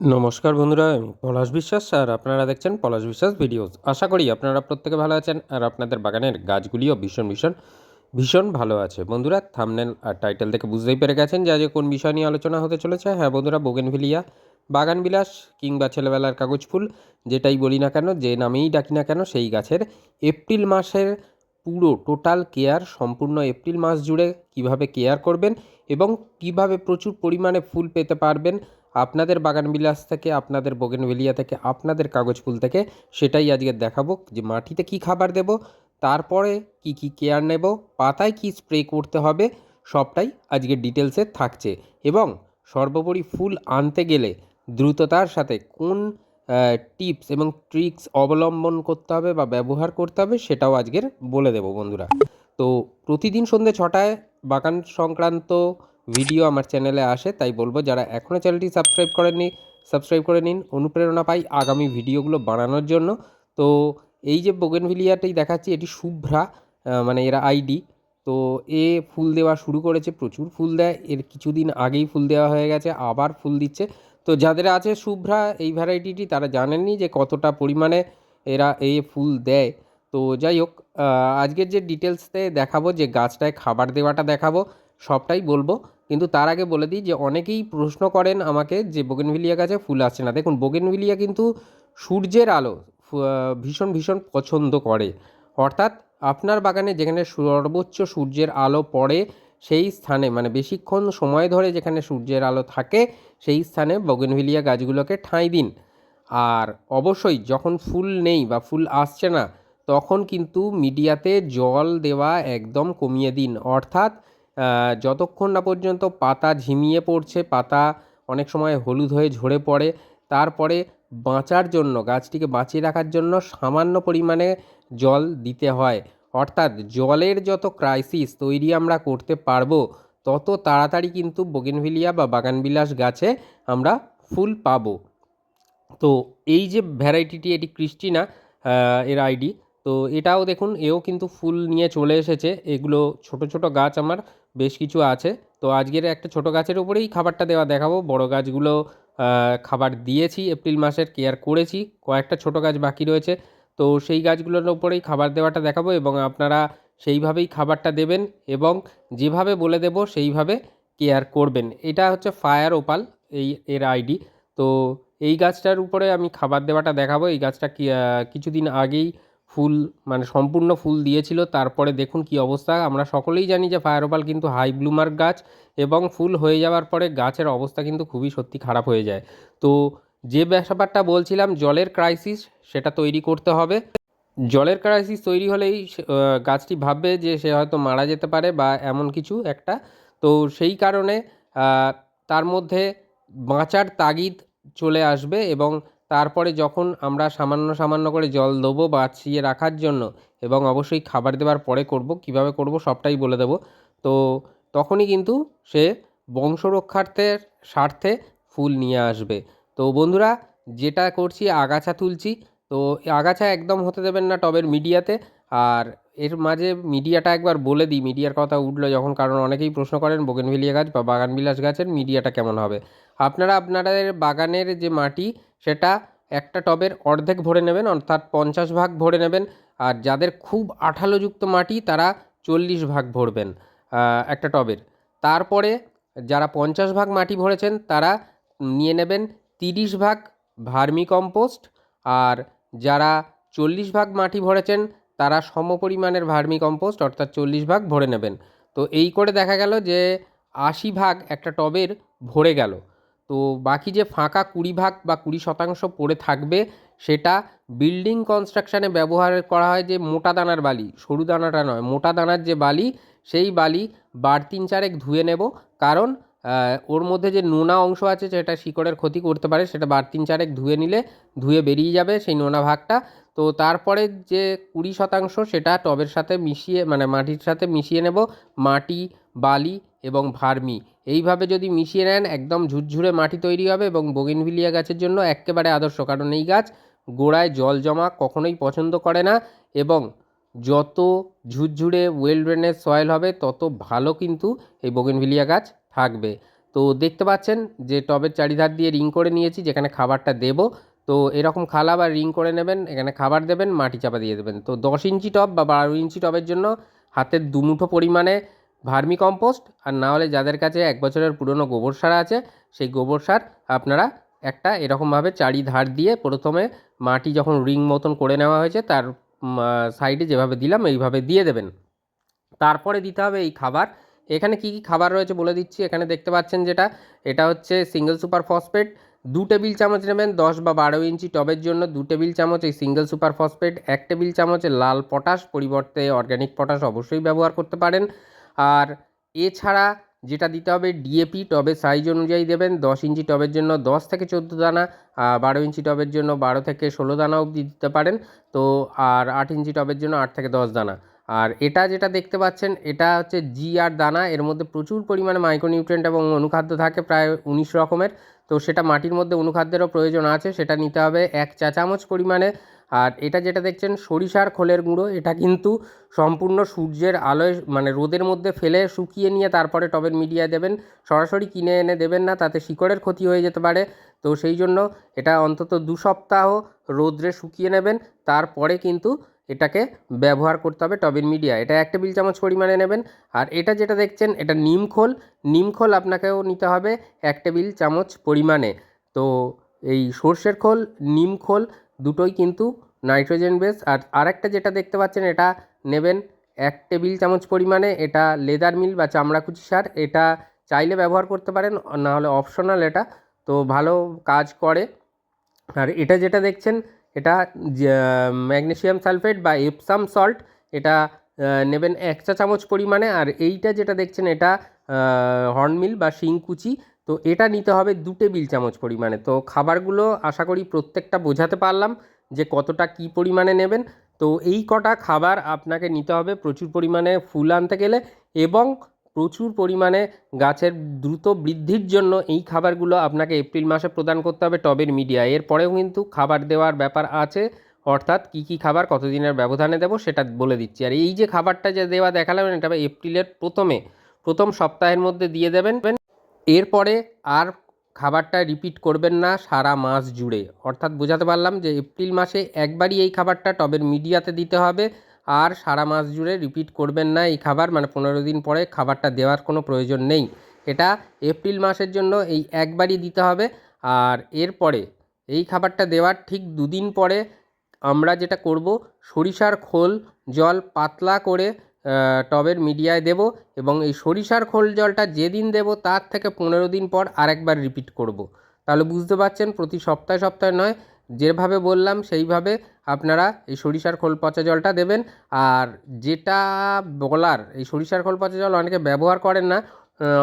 নমস্কার বন্ধুরা, আমি পলাশ বিশ্বাস আর আপনারা দেখছেন পলাশ বিশ্বাস ভিডিওস। আশা করি আপনারা প্রত্যেকে ভালো আছেন আর আপনাদের বাগানের গাছগুলিও ভীষণ ভীষণ ভীষণ ভালো আছে। বন্ধুরা থামনেল আর টাইটেল থেকে বুঝতেই পেরে গেছেন যে আজ কোন বিষয় নিয়ে আলোচনা হতে চলেছে। হ্যাঁ বন্ধুরা, বোগেনভিলিয়া বাগান বিলাস কিংবা ছেলেবেলার কাগজ ফুল, যেটাই বলি না কেন, যে নামেই ডাকি না কেন, সেই গাছের এপ্রিল মাসের পুরো টোটাল কেয়ার সম্পূর্ণ এপ্রিল মাস জুড়ে কীভাবে কেয়ার করবেন এবং কীভাবে প্রচুর পরিমাণে ফুল পেতে পারবেন আপনাদের বাগান বিলাস থেকে, আপনাদের বোগেনভেলিয়া থেকে, আপনাদের কাগজ ফুল থেকে সেটাই আজকে দেখাবো যে মাটিতে কি খাবার দেব, তারপরে কি কি কেয়ার নেব, পাতায় কি স্প্রে করতে হবে, সবটাই আজকে ডিটেলসে থাকছে। এবং সর্বোপরি ফুল আনতে গেলে দ্রুততার সাথে কোন টিপস এবং ট্রিক্স অবলম্বন করতে হবে বা ব্যবহার করতে হবে সেটাও আজকের বলে দেবো বন্ধুরা। তো প্রতিদিন সন্ধ্যে ছটায় বাগান সংক্রান্ত ভিডিও আমার চ্যানেলে আসে, তাই বলব যারা এখনও চ্যানেলটি সাবস্ক্রাইব করেননি, সাবস্ক্রাইব করে নিন। অনুপ্রেরণা পাই আগামী ভিডিওগুলো বানানোর জন্য। তো এই যে বোগেনভিলিয়াটাই দেখাচ্ছি, এটি শুভ্রা মানে এরা আইডি। তো এ ফুল দেওয়া শুরু করেছে প্রচুর ফুল দেয়। এর কিছুদিন আগেই ফুল দেওয়া হয়ে গেছে, আবার ফুল দিচ্ছে। তো যাদের আছে শুভ্রা, এই ভ্যারাইটিটি তারা জানেননি যে কতটা পরিমাণে এরা এ ফুল দেয়। তো যাই হোক আজকের যে ডিটেলসতে দেখাবো, যে গাছটায় খাবার দেওয়াটা দেখাবো, সবটাই বলব। কিন্তু তার আগে বলে দিই যে অনেকেই প্রশ্ন করেন আমাকে যে বোগেনভিলিয়া গাছে ফুল আসছে না। দেখুন, বোগেনভিলিয়া কিন্তু সূর্যের আলো ভীষণ ভীষণ পছন্দ করে। অর্থাৎ আপনার বাগানে যেখানে সর্বোচ্চ সূর্যের আলো পড়ে, সেই স্থানে মানে বেশিক্ষণ সময় ধরে যেখানে সূর্যের আলো থাকে, সেই স্থানে বোগেনভিলিয়া গাছগুলোকে ঠাঁই দিন। আর অবশ্যই যখন ফুল নেই বা ফুল আসছে না, তখন কিন্তু মিডিয়াতে জল দেওয়া একদম কমিয়ে দিন। অর্থাৎ যতক্ষণ না পর্যন্ত পাতা ঝিমিয়ে পড়ছে, পাতা অনেক সময় হলুদ হয়ে ঝরে পড়ে, তারপরে বাঁচার জন্য, গাছটিকে বাঁচিয়ে রাখার জন্য সামান্য পরিমাণে জল দিতে হয়। অর্থাৎ জলের যত ক্রাইসিস তৈরি আমরা করতে পারব, তত তাড়াতাড়ি কিন্তু বোগেনভিলিয়া বা বাগানবিলাস গাছে আমরা ফুল পাব। তো এই যে ভ্যারাইটিটি এটি ক্রিস্টিনা এর আইডি তো এটাও দেখুন, এও কিন্তু ফুল নিয়ে চলে এসেছে। এগুলো ছোট ছোট গাছ আমার বেশ কিছু আছে। তো আজকের একটা ছোট গাছের উপরেই খাবারটা দেওয়া দেখাবো। বড় গাছগুলো খাবার দিয়েছি এপ্রিল মাসের, কেয়ার করেছি। কয়েকটা ছোট গাছ বাকি রয়েছে। তো সেই গাছগুলোর উপরেই খাবার দেওয়াটা দেখাবো এবং আপনারা সেইভাবেই খাবারটা দেবেন এবং যেভাবে বলে দেব সেইভাবে কেয়ার করবেন। এটা হচ্ছে ফায়ার ওপাল, এই, এর আইডি। তো এই গাছটার উপরে আমি খাবার দেওয়াটা দেখাবো। এই গাছটা কিছুদিন আগেই ফুল মানে সম্পূর্ণ ফুল দিয়েছিল। তারপরে দেখুন কি অবস্থা। আমরা সকলেই জানি যে ফায়ারোপাল কিন্তু হাই ব্লুমার গাছ এবং ফুল হয়ে যাওয়ার পরে গাছের অবস্থা কিন্তু খুবই সত্যি খারাপ হয়ে যায়। তো যে ব্যাপারটা বলছিলাম, জলের ক্রাইসিস সেটা তৈরি করতে হবে। জলের ক্রাইসিস তৈরি হলেই গাছটি ভাববে যে সে হয়তো মারা যেতে পারে বা এমন কিছু একটা। তো সেই কারণে তার মধ্যে বাঁচার তাগিদ চলে আসবে এবং তারপরে যখন আমরা সামান্য সামান্য করে জল দেবো বাঁচিয়ে রাখার জন্য এবং অবশ্যই খাবার দেওয়ার পরে করব, কীভাবে করব সবটাই বলে দেবো। তো তখনই কিন্তু সে বংশরক্ষার্থের স্বার্থে ফুল নিয়ে আসবে। তো বন্ধুরা, যেটা করছি, আগাছা তুলছি। তো আগাছা একদম হতে দেবেন না টবের মিডিয়াতে। আর এর মাঝে মিডিয়াটা একবার বলে দিই, মিডিয়ার কথা উঠল যখন, কারণ অনেকেই প্রশ্ন করেন, বোগেনভিলিয়া গাছ বা বাগানবিলাস গাছের মিডিয়াটা কেমন হবে? আপনারা আপনাদের বাগানের যে মাটি, সেটা একটা টবের অর্ধেক ভরে নেবেন, অর্থাৎ পঞ্চাশ ভাগ ভরে নেবেন। আর যাদের খুব আঠালোযুক্ত মাটি, তারা চল্লিশ ভাগ ভরবেন একটা টবের। তারপরে যারা পঞ্চাশ ভাগ মাটি ভরেছেন, তারা নিয়ে নেবেন তিরিশ ভাগ ভার্মি কম্পোস্ট আর যারা চল্লিশ ভাগ মাটি ভরেছেন, তারা সমপরিমাণের ভার্মি কম্পোস্ট অর্থাৎ চল্লিশ ভাগ ভরে নেবেন। তো এই করে দেখা গেল যে আশি ভাগ একটা টবের ভরে গেল। তো বাকি যে ফাঁকা কুড়ি ভাগ বা কুড়ি শতাংশ পড়ে থাকবে, সেটা বিল্ডিং কনস্ট্রাকশানে ব্যবহার করা হয় যে মোটা দানার বালি, সরু দানাটা নয়, মোটা দানার যে বালি, সেই বালি বার তিন চারেক ধুয়ে নেব। কারণ ওর মধ্যে যে নোনা অংশ আছে, সেটা শিকড়ের ক্ষতি করতে পারে, সেটা বার তিন চারেক ধুয়ে নিলে ধুয়ে বেরিয়ে যাবে সেই নোনা ভাগটা। তো তারপরে যে কুড়ি শতাংশ, সেটা টবের সাথে মিশিয়ে মানে মাটির সাথে মিশিয়ে নেব। মাটি, বালি এবং ভার্মি। এইভাবে যদি মিশিয়ে নেন, একদম ঝুরঝুরে মাটি তৈরি হবে এবং বোগিনভিলিয়া গাছের জন্য একেবারে আদর্শ, কারণ এই গাছ গোড়ায় জল জমা কখনোই পছন্দ করে না এবং যত ঝুরঝুরে ওয়েল ড্রেনেজ সয়েল হবে, তত ভালো কিন্তু এই বোগেনভিলিয়া গাছ থাকবে। তো তো দেখতে পাচ্ছেন যে টবের চারিধার দিয়ে রিং করে নিয়েছি, যেখানে খাবারটা দেবো। তো এরকম খালা বা রিং করে নেবেন, এখানে খাবার দেবেন, মাটি চাপা দিয়ে দেবেন। তো দশ ইঞ্চি টব বা বারো ইঞ্চি টবের জন্য হাতের দুমুঠো পরিমাণে ভার্মি কম্পোস্ট, আর না হলে যাদের কাছে এক বছরের পুরনো গোবর সার আছে, সেই গোবর সার আপনারা একটা এরকমভাবে চারিধার দিয়ে প্রথমে মাটি যখন রিং মতন করে নেওয়া হয়েছে, তার সাইডে যেভাবে দিলাম, এইভাবে দিয়ে দেবেন। তারপরে দিতে হবে এই খাবার। এখানে কি কি খাবার রয়েছে বলে দিচ্ছি। এখানে দেখতে পাচ্ছেন যেটা, এটা হচ্ছে সিঙ্গেল সুপার ফসফেট দু টেবিল চামচ নেবেন, দশ বা বারো ইঞ্চি টবের জন্য দু টেবিল চামচ এই সিঙ্গেল সুপার ফসফেট এক টেবিল চামচ লাল পটাশ, পরিবর্তে অর্গ্যানিক পটাশ অবশ্যই ব্যবহার করতে পারেন। আর এছাড়া যেটা দিতে হবে ডিএপি টবের সাইজ অনুযায়ী দেবেন, দশ ইঞ্চি টবের জন্য দশ থেকে চোদ্দ দানা বারো ইঞ্চি টবের জন্য বারো থেকে ষোলো দানা অবধি দিতে পারেন। তো আর আট ইঞ্চি টবের জন্য আট থেকে দশ দানা। আর এটা যেটা দেখতে পাচ্ছেন, এটা হচ্ছে জি আর দানা। এর মধ্যে প্রচুর পরিমাণে মাইক্রোনিউট্রিয়েন্ট এবং অনুখাদ্য থাকে, প্রায় উনিশ রকমের। তো সেটা মাটির মধ্যে অনুখাদ্যেরও প্রয়োজন আছে। সেটা নিতে হবে এক চা চামচ পরিমাণে। আর এটা যেটা দেখছেন, সরিষার খোলের গুঁড়ো, এটা কিন্তু সম্পূর্ণ সূর্যের আলোয় মানে রোদের মধ্যে ফেলে শুকিয়ে নিয়ে তারপরে টবের মিডিয়ায় দেবেন। সরাসরি কিনে এনে দেবেন না, তাতে শিকড়ের ক্ষতি হয়ে যেতে পারে। তো সেই জন্য এটা অন্তত দু সপ্তাহ রোদ্রে শুকিয়ে নেবেন, তারপরে কিন্তু এটাকে ব্যবহার করতে হবে টবের মিডিয়া এটা এক টেবিল চামচ পরিমাণে নেবেন। আর এটা যেটা দেখছেন, এটা নিমখোল নিমখোল আপনাকেও নিতে হবে এক টেবিল চামচ পরিমাণে। তো এই সর্ষের খোল নিমখোল দুটোই কিন্তু নাইট্রোজেন বেস আর আরেকটা যেটা দেখতে পাচ্ছেন এটা নেবেন এক টেবিল চামচ পরিমাণে, এটা লেদার মিল বা চামড়াকুচি সার, এটা চাইলে ব্যবহার করতে পারেন না হলে অপশনাল এটা, তো ভালো কাজ করে। আর এটা যেটা দেখছেন, এটা ম্যাগনেশিয়াম সালফেট বা এপসাম সল্ট এটা নেবেন এক চা চামচ পরিমাণে, আর এইটা যেটা দেখছেন এটা হর্নমিল বা শিংকুচি তো এটা নিতে হবে দু টেবিল চামচ পরিমাণে। তো খাবারগুলো আশা করি প্রত্যেকটা বোঝাতে পারলাম যে কতটা কী পরিমাণে নেবেন। তো এই কটা খাবার আপনাকে নিতে হবে প্রচুর পরিমাণে ফুল আনতে গেলে এবং প্রচুর পরিমাণে গাছের দ্রুত বৃদ্ধির জন্য এই খাবারগুলো আপনাকে এপ্রিল মাসে প্রদান করতে হবে টবের মিডিয়া। এরপরেও কিন্তু খাবার দেওয়ার ব্যাপার আছে, অর্থাৎ কী কী খাবার কতদিনের ব্যবধানে দেবো সেটা বলে দিচ্ছি। আর এই যে খাবারটা যে দেওয়া দেখালাম, এটা এপ্রিলের প্রথমে, প্রথম সপ্তাহের মধ্যে দিয়ে দেবেন। এরপরে আর খাবারটা রিপিট করবেন না সারা মাস জুড়ে। অর্থাৎ বোঝাতে পারলাম যে এপ্রিল মাসে একবারই এই খাবারটা টবের মিডিয়াতে দিতে হবে আর সারা মাস জুড়ে রিপিট করবেন না এই খাবার মানে পনেরো দিন পরে খাবারটা দেওয়ার কোনো প্রয়োজন নেই। এটা এপ্রিল মাসের জন্য এই একবারই দিতে হবে আর এরপরে এই খাবারটা দেওয়ার ঠিক দুদিন পরে আমরা যেটা করব, সরিষার খোল, জল পাতলা করে টবের মিডিয়ায় দেব এবং এই সরিষার খোল জলটা যেদিন দেব তার থেকে পনেরো দিন পর আরেকবার রিপিট করব। তাহলে বুঝতে পারছেন, প্রতি সপ্তাহে সপ্তাহে নয়, যেভাবে বললাম সেইভাবে আপনারা এই সরিষার খোল পচা জলটা দেবেন আর যেটা বলার, এই সরিষার খোল পচা জল অনেকে ব্যবহার করেন না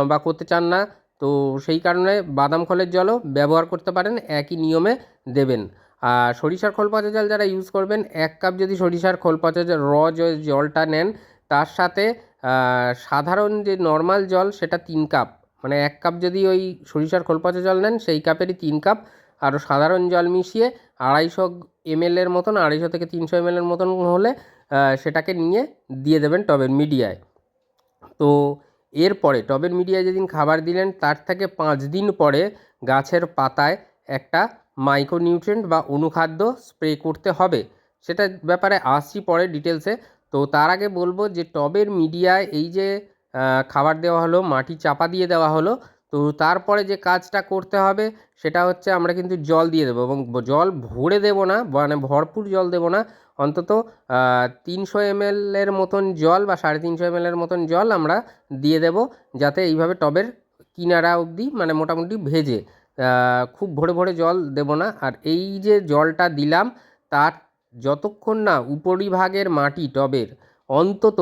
বা করতে চান না, তো সেই কারণে বাদাম খোলের জলও ব্যবহার করতে পারেন, একই নিয়মে দেবেন আর সরিষার খোল পচা জল যারা ইউজ করবেন, এক কাপ যদি সরিষার খোল পচা র জলটা নেন তার সাথে সাধারণ যে নর্মাল জল সেটা তিন কাপ মানে এক কাপ যদি ওই সরিষার খোল পচা জল নেন, সেই কাপেরই তিন কাপ আরও সাধারণ জল মিশিয়ে আড়াইশো এমএলের মতন, আড়াইশো থেকে তিনশো এমএলের মতন হলে সেটাকে নিয়ে দিয়ে দেবেন টবের মিডিয়ায়। তো এরপরে টবের মিডিয়ায় যেদিন খাবার দিলেন, তার থেকে পাঁচ দিন পরে গাছের পাতায় একটা মাইক্রোনিউট্রিয়েন্ট বা অনুখাদ্য স্প্রে করতে হবে। সেটা ব্যাপারে আসছি পরে ডিটেলসে তো তার আগে বলব যে টবের মিডিয়ায় এই যে খাবার দেওয়া হলো, মাটি চাপা দিয়ে দেওয়া হলো, তো তারপরে যে কাজটা করতে হবে সেটা হচ্ছে আমরা কিন্তু জল দিয়ে দেবো এবং জল ভরে দেবো না মানে ভরপুর জল দেবো না, অন্তত তিনশো এমএলের মতন জল বা সাড়ে তিনশো এমএলের মতন জল আমরা দিয়ে দেবো যাতে এইভাবে টবের কিনারা অবধি মানে মোটামুটি ভেজে খুব ভরে ভরে জল দেবো না। আর এই যে জলটা দিলাম, তার যতক্ষণ না উপরিভাগের মাটি টবের অন্তত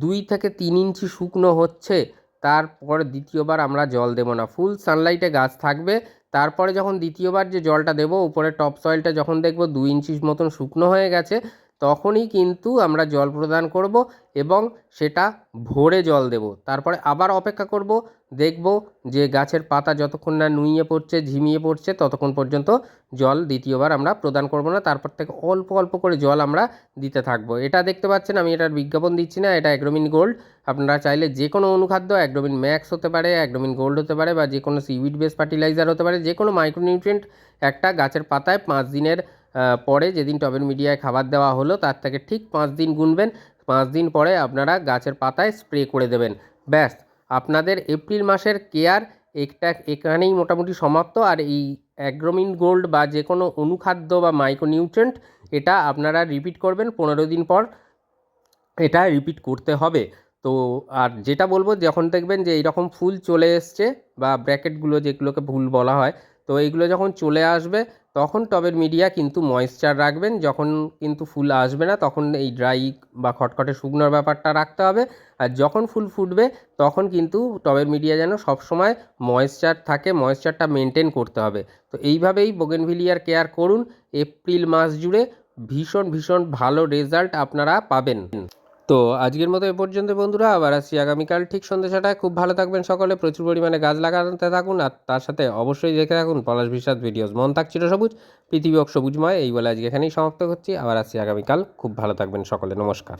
দুই থেকে তিন ইঞ্চি শুকনো হচ্ছে, তারপর দ্বিতীয়বার আমরা জল দেবো না। ফুল সানলাইটে গাছ থাকবে, তারপরে যখন দ্বিতীয়বার যে জলটা দেবো, উপরে টপ সয়েলটা যখন দেখব দুই ইঞ্চি মতন শুকনো হয়ে গেছে, তখনই কিন্তু আমরা জল প্রদান করব এবং সেটা ভরে জল দেব। তারপরে আবার অপেক্ষা করব দেখব যে গাছের পাতা যতক্ষণ না নুইয়ে পড়ছে, ঝিমিয়ে পড়ছে, ততক্ষণ পর্যন্ত জল দ্বিতীয়বার আমরা প্রদান করব না। তারপর থেকে অল্প অল্প করে জল আমরা দিতে থাকব। এটা দেখতে পাচ্ছেন, আমি এটার বিজ্ঞাপন দিচ্ছি না, এটা অ্যাগ্রোমিন গোল্ড। আপনারা চাইলে যে কোনো অনুখাদ্য, অ্যাগ্রোমিন ম্যাক্স হতে পারে, অ্যাগ্রোমিন গোল্ড হতে পারে, বা যে কোনো সিউইড বেস ফার্টিলাইজার হতে পারে যে কোনো মাইক্রোনিউট্রিয়েন্ট একটা গাছের পাতায় পাঁচ দিনের পরে যেদিন টবের মিডিয়ায় খাবার দেওয়া হলো, তার থেকে ঠিক পাঁচ দিন গুনবেন। পাঁচ দিন পরে আপনারা গাছের পাতায় স্প্রে করে দেবেন। ব্যাস। আপনাদের এপ্রিল মাসের কেয়ার একটা এখানেই মোটামুটি সমাপ্ত। আর এই অ্যাগ্রোমিন গোল্ড বা যে কোনো অনুখাদ্য বা মাইক্রোনিউট্রেন্ট এটা আপনারা রিপিট করবেন, পনেরো দিন পর এটা রিপিট করতে হবে। তো আর যেটা বলব, যখন দেখবেন যে এইরকম ফুল চলে এসছে বা ব্র্যাকেটগুলো যেগুলোকে ভুল বলা হয় তো এইগুলো যখন চলে আসবে, তখন টবের মিডিয়া কিন্তু ময়েশ্চার রাখবেন। যখন কিন্তু ফুল আসবে না, তখন এই ড্রাই বা খটখটে শুকনোর ব্যাপারটা রাখতে হবে। আর যখন ফুল ফুটবে, তখন কিন্তু টবের মিডিয়া যেন সবসময় ময়েশ্চার থাকে ময়েশ্চারটা মেনটেন করতে হবে। তো এইভাবেই বোগেনভিলিয়ার কেয়ার করুন। এপ্রিল মাস জুড়ে ভীষণ ভীষণ ভালো রেজাল্ট আপনারা পাবেন। তো আজকের মতো এ পর্যন্ত বন্ধুরা, আবার আসছি আগামীকাল ঠিক সন্ধ্যে ছটায়। খুব ভালো থাকবেন সকলে, প্রচুর পরিমাণে গাছ লাগাতে থাকুন, আর তার সাথে অবশ্যই দেখে থাকুন পলাশ বিশ্বাস ভিডিওস। মন থাক সবুজ, পৃথিবী সবুজময়, এই বলে আজকে এখানেই সমাপ্ত করছি, আবার আসছি আগামীকাল। খুব ভালো থাকবেন সকলে, নমস্কার।